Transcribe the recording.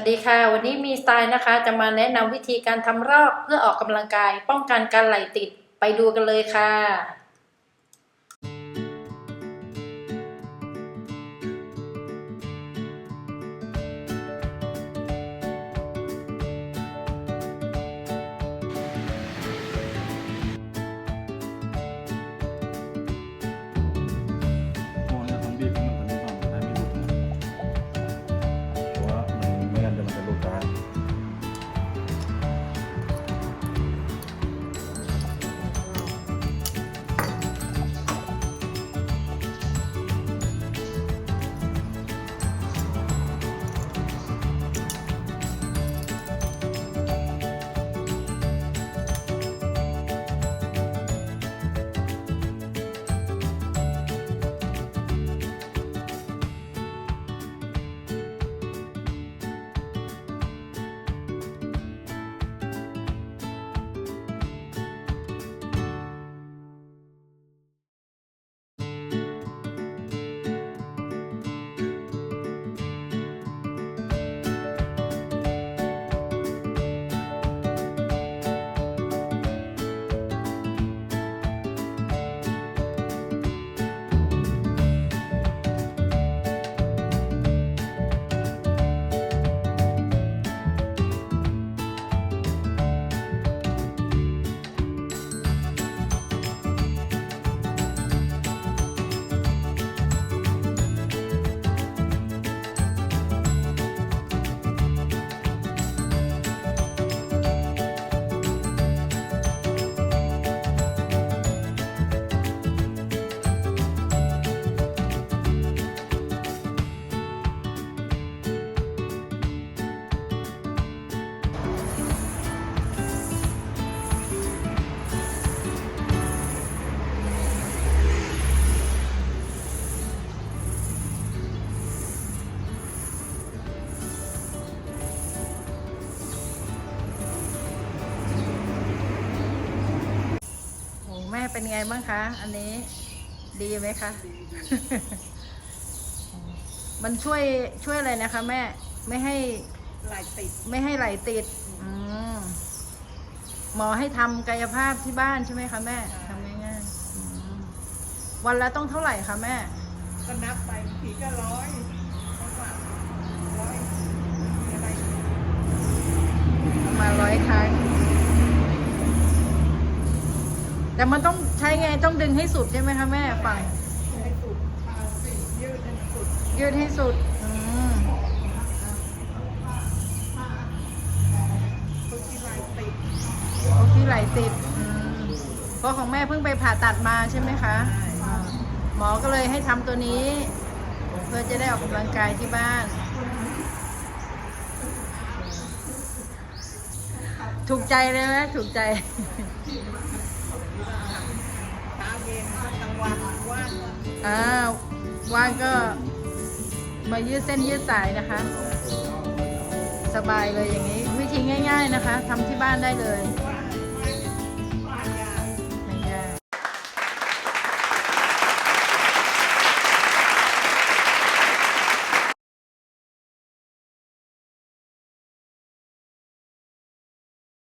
วัสดีค่ะ วันนี้มีสไตล์นะคะ จะมาแนะนำวิธีการทำรอกเพื่อออกกำลังกาย ป้องกันการไหลติดไปดูกันเลยค่ะ เป็นไงบ้างคะ อันนี้ดีไหมคะ มันช่วยช่วยอะไรนะคะแม่ ไม่ให้ไหลติด ไม่ให้ไหลติด อืมหมอให้ทำกายภาพที่บ้านใช่ไหมคะแม่ทำง่ายๆอืมวันละต้องเท่าไหร่คะแม่ ก็นับไปบางทีก็ร้อยเพราะว่าร้อยอะไร ประมาณร้อยครั้ง แต่มันต้องใช้ไงต้องดึงให้สุดใช่ไหมคะแม่ฝั่งยืดให้สุดยืดให้สุดอืมทุกที่ไหลติดโอ้ที่ไหลติดอืมเพราะของแม่เพิ่งไปผ่าตัดมาใช่ไหมคะอ่าหมอก็เลยให้ทำตัวนี้ เพื่อจะได้ออกกำลังกายที่บ้าน ถูกใจเลยไหมถูกใจ เช้าเย็นกลางวันว่าง อ่าว่างก็มายืดเส้นยืดสายนะคะ สบายเลยอย่างนี้ วิธีง่าย ๆนะคะทำที่บ้านได้เลย